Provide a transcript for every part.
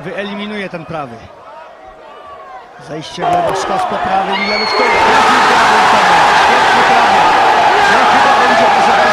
wyeliminuje ten prawy. Zejście w lewo, sztos po Tomek. Świetny prawy. No chyba będzie,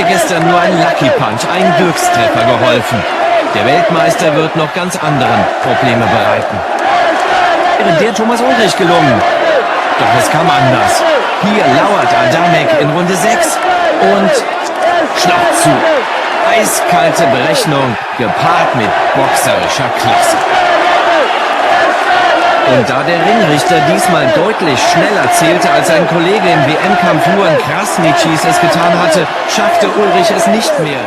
hätte gestern nur ein Lucky Punch, ein Glückstreffer geholfen. Der Weltmeister wird noch ganz anderen Probleme bereiten. Wäre der Thomas Ulrich gelungen. Doch es kam anders. Hier lauert Adamek in Runde 6 und schlagt zu. Eiskalte Berechnung, gepaart mit boxerischer Klasse. Und da der Ringrichter diesmal deutlich schneller zählte, als sein Kollege im WM-Kampf Luan Krasnicis es getan hatte, schaffte Ulrich es nicht mehr.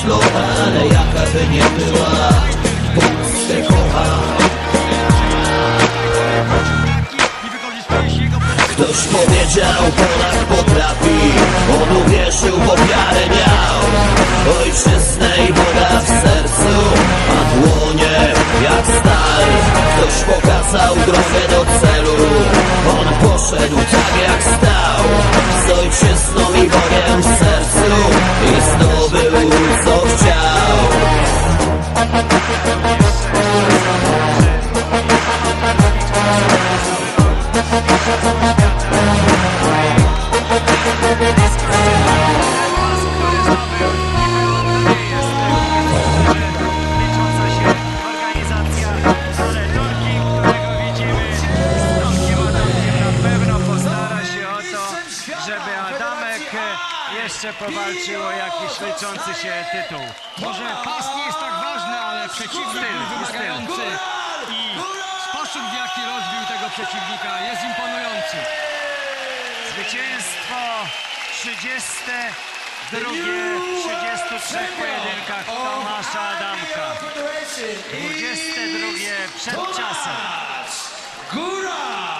Zaślowa Ale jaka by nie była Polskę kocha. Ktoś powiedział, Polak potrafi. On uwierzył, bo wiarę miał. Ojczyznę i Boga w sercu A dłonie jak stal. Ktoś pokazał drogę do celu. On poszedł tak jak stał. Z ojczyzną i Bogiem w sercu i znowu znowu jeszcze powalczył o jakiś liczący się tytuł. Może pas nie jest tak ważny, ale przeciwnik był wymagający i sposób w jaki rozbił tego przeciwnika jest imponujący. Zwycięstwo 32 w 33 pojedynkach Tomasza Adamka. 22 przed czasem. Góra!